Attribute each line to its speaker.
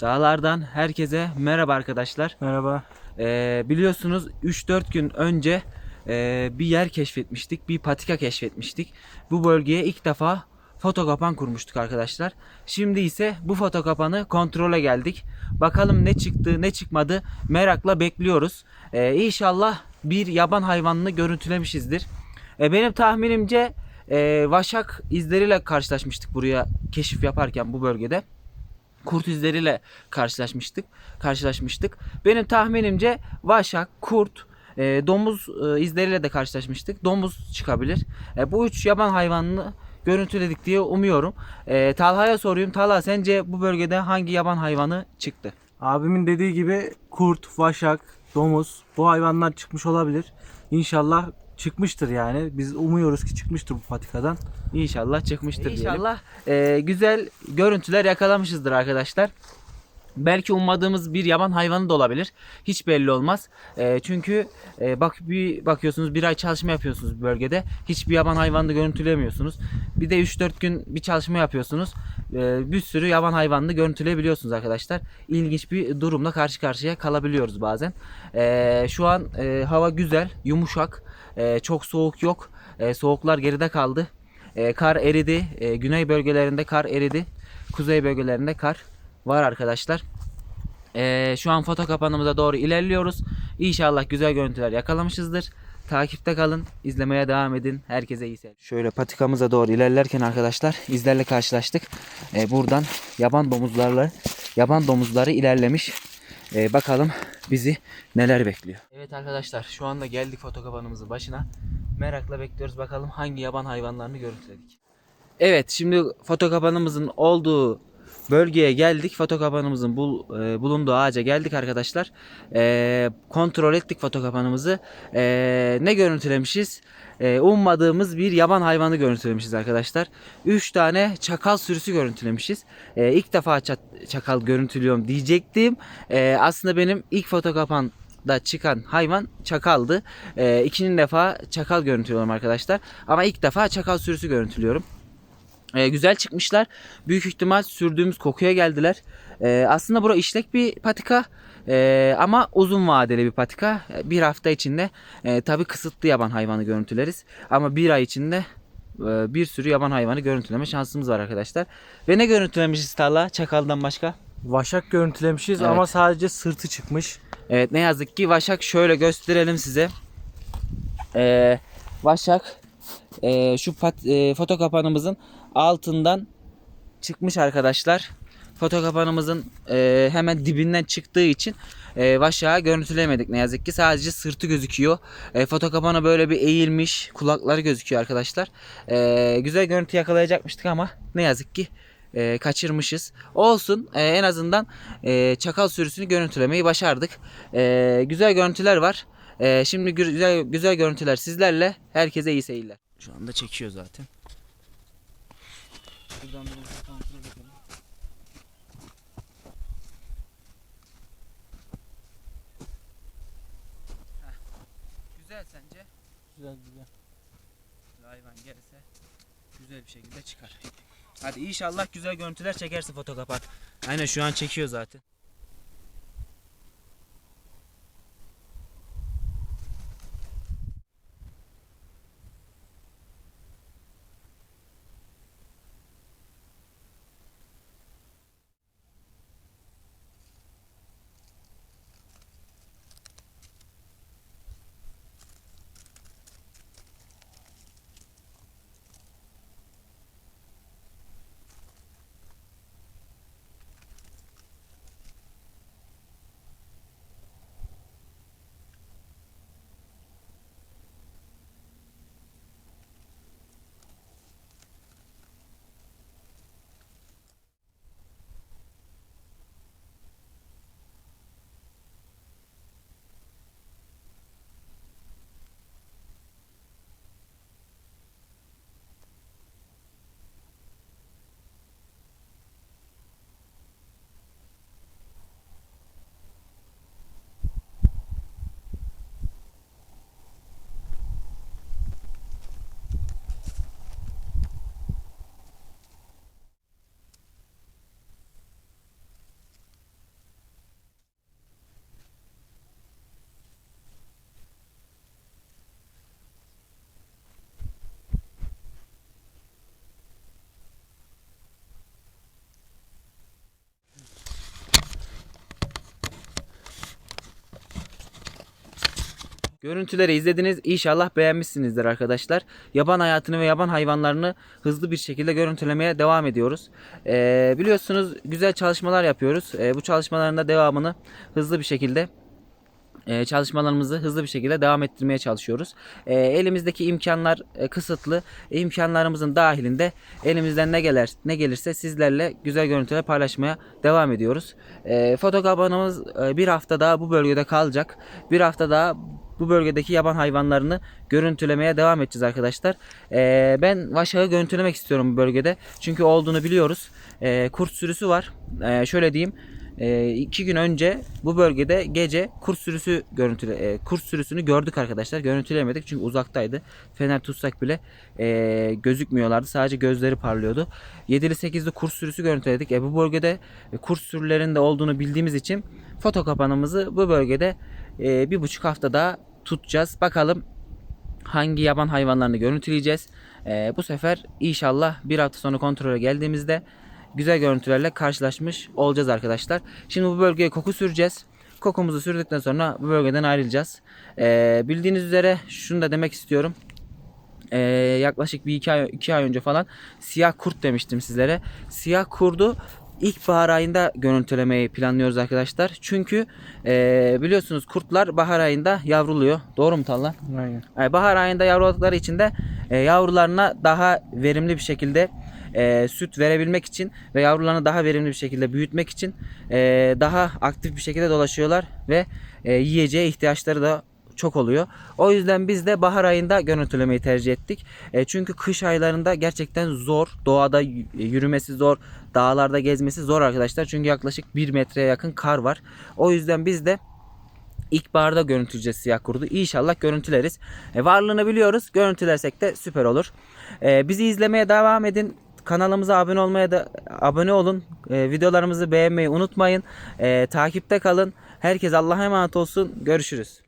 Speaker 1: Dağlardan herkese merhaba arkadaşlar.
Speaker 2: Merhaba.
Speaker 1: Ee, biliyorsunuz 3-4 gün önce e, bir yer keşfetmiştik. Bir patika keşfetmiştik. Bu bölgeye ilk defa foto kapan kurmuştuk arkadaşlar. Şimdi ise bu foto kapanı kontrole geldik. Bakalım ne çıktı ne çıkmadı merakla bekliyoruz. Ee, inşallah bir yaban hayvanını görüntülemişizdir. Ee, benim tahminimce e, vaşak izleriyle karşılaşmıştık buraya keşif yaparken bu bölgede kurt izleriyle karşılaşmıştık. Karşılaşmıştık. Benim tahminimce vaşak, kurt, e, domuz e, izleriyle de karşılaşmıştık. Domuz çıkabilir. E, bu üç yaban hayvanını görüntüledik diye umuyorum. E, Talha'ya sorayım. Talha sence bu bölgede hangi yaban hayvanı çıktı?
Speaker 2: Abimin dediği gibi kurt, vaşak, domuz bu hayvanlar çıkmış olabilir. İnşallah çıkmıştır yani. Biz umuyoruz ki çıkmıştır bu patikadan.
Speaker 1: İnşallah çıkmıştır diyelim. İnşallah e, güzel görüntüler yakalamışızdır arkadaşlar. Belki ummadığımız bir yaban hayvanı da olabilir. Hiç belli olmaz. E, çünkü e, bak bir bakıyorsunuz bir ay çalışma yapıyorsunuz bir bölgede. Hiçbir yaban hayvanını görüntülemiyorsunuz. Bir de 3-4 gün bir çalışma yapıyorsunuz. E, bir sürü yaban hayvanını görüntüleyebiliyorsunuz arkadaşlar. İlginç bir durumla karşı karşıya kalabiliyoruz bazen. E, şu an e, hava güzel, yumuşak. E, çok soğuk yok. E, soğuklar geride kaldı. E, kar eridi. Güney bölgelerinde kar eridi. Kuzey bölgelerinde kar var arkadaşlar. Şu an foto kapanımıza doğru ilerliyoruz. İnşallah güzel görüntüler yakalamışızdır. Takipte kalın, izlemeye devam edin. Herkese iyi seyirler. Şöyle patikamıza doğru ilerlerken arkadaşlar izlerle karşılaştık. Buradan yaban domuzlarla yaban domuzları ilerlemiş. E, bakalım bizi neler bekliyor. Evet arkadaşlar şu anda geldik foto kapanımızın başına. Merakla bekliyoruz bakalım hangi yaban hayvanlarını görüntüledik. Evet şimdi foto kapanımızın olduğu bölgeye geldik. Foto kapanımızın bul, e, bulunduğu ağaca geldik arkadaşlar. E, kontrol ettik foto kapanımızı. E, ne görüntülemişiz? E, ummadığımız bir yaban hayvanı görüntülemişiz arkadaşlar. 3 tane çakal sürüsü görüntülemişiz. E, ilk defa ça- çakal görüntülüyorum diyecektim. E, aslında benim ilk foto kapan da çıkan hayvan çakaldı. E, ikinci defa çakal görüntülüyorum arkadaşlar. Ama ilk defa çakal sürüsü görüntülüyorum. E, güzel çıkmışlar. Büyük ihtimal sürdüğümüz kokuya geldiler. E, aslında bura işlek bir patika. E, ama uzun vadeli bir patika. Bir hafta içinde e, tabi kısıtlı yaban hayvanı görüntüleriz. Ama bir ay içinde e, bir sürü yaban hayvanı görüntüleme şansımız var arkadaşlar. Ve ne görüntülemişiz tarla çakaldan başka?
Speaker 2: Vaşak görüntülemişiz
Speaker 1: Evet.
Speaker 2: ama sadece sırtı çıkmış.
Speaker 1: Evet ne yazık ki Vaşak şöyle gösterelim size. Ee, Vaşak e, şu pat, e, foto kapanımızın altından çıkmış arkadaşlar. Foto kapanımızın e, hemen dibinden çıktığı için e, Vaşak'ı görüntüleyemedik ne yazık ki. Sadece sırtı gözüküyor. E, foto kapanı böyle bir eğilmiş. Kulakları gözüküyor arkadaşlar. E, güzel görüntü yakalayacakmıştık ama ne yazık ki e, kaçırmışız. Olsun e, en azından e, çakal sürüsünü görüntülemeyi başardık. E, güzel görüntüler var. E, şimdi gü- güzel güzel görüntüler sizlerle. Herkese iyi seyirler. Şu anda çekiyor zaten. Buradan bir kontrol edelim. Heh. Güzel sence?
Speaker 2: Güzel güzel.
Speaker 1: hayvan gelirse güzel bir şekilde çıkar. Hadi inşallah güzel görüntüler çekersin foto kapat. Aynen şu an çekiyor zaten. Görüntüleri izlediniz. İnşallah beğenmişsinizdir arkadaşlar. Yaban hayatını ve yaban hayvanlarını hızlı bir şekilde görüntülemeye devam ediyoruz. Ee, biliyorsunuz güzel çalışmalar yapıyoruz. Ee, bu çalışmaların da devamını hızlı bir şekilde e, çalışmalarımızı hızlı bir şekilde devam ettirmeye çalışıyoruz. E, elimizdeki imkanlar e, kısıtlı. E, imkanlarımızın dahilinde elimizden ne gelir ne gelirse sizlerle güzel görüntüler paylaşmaya devam ediyoruz. E, fotokabanımız e, bir hafta daha bu bölgede kalacak. Bir hafta daha bu bölgedeki yaban hayvanlarını görüntülemeye devam edeceğiz arkadaşlar. E, ben vaşağı görüntülemek istiyorum bu bölgede. Çünkü olduğunu biliyoruz. E, kurt sürüsü var. E, şöyle diyeyim. E, iki gün önce bu bölgede gece kurt sürüsü görüntüle e, kurt sürüsünü gördük arkadaşlar. Görüntülemedik çünkü uzaktaydı. Fener tutsak bile e, gözükmüyorlardı. Sadece gözleri parlıyordu. 7'li 8'li kurt sürüsü görüntüledik. E, bu bölgede e, kurt sürülerinin de olduğunu bildiğimiz için foto kapanımızı bu bölgede e, bir buçuk hafta daha tutacağız. Bakalım hangi yaban hayvanlarını görüntüleyeceğiz. E, bu sefer inşallah bir hafta sonra kontrole geldiğimizde güzel görüntülerle karşılaşmış olacağız arkadaşlar. Şimdi bu bölgeye koku süreceğiz. Kokumuzu sürdükten sonra bu bölgeden ayrılacağız. Ee, bildiğiniz üzere şunu da demek istiyorum. Ee, yaklaşık bir iki ay, iki ay önce falan siyah kurt demiştim sizlere. Siyah kurdu ilkbahar ayında görüntülemeyi planlıyoruz arkadaşlar. Çünkü ee, biliyorsunuz kurtlar bahar ayında yavruluyor. Doğru mu Talha?
Speaker 2: Aynen.
Speaker 1: Yani bahar ayında yavruladıkları için de e, yavrularına daha verimli bir şekilde e, süt verebilmek için ve yavrularını daha verimli bir şekilde büyütmek için e, daha aktif bir şekilde dolaşıyorlar ve e, yiyeceğe ihtiyaçları da çok oluyor. O yüzden biz de bahar ayında görüntülemeyi tercih ettik. E, çünkü kış aylarında gerçekten zor. Doğada yürümesi zor. Dağlarda gezmesi zor arkadaşlar. Çünkü yaklaşık 1 metreye yakın kar var. O yüzden biz de İlkbaharda görüntüleyeceğiz siyah kurdu. İnşallah görüntüleriz. E, varlığını biliyoruz. Görüntülersek de süper olur. E, bizi izlemeye devam edin. Kanalımıza abone olmaya da abone olun. E, videolarımızı beğenmeyi unutmayın. E, takipte kalın. Herkes Allah'a emanet olsun. Görüşürüz.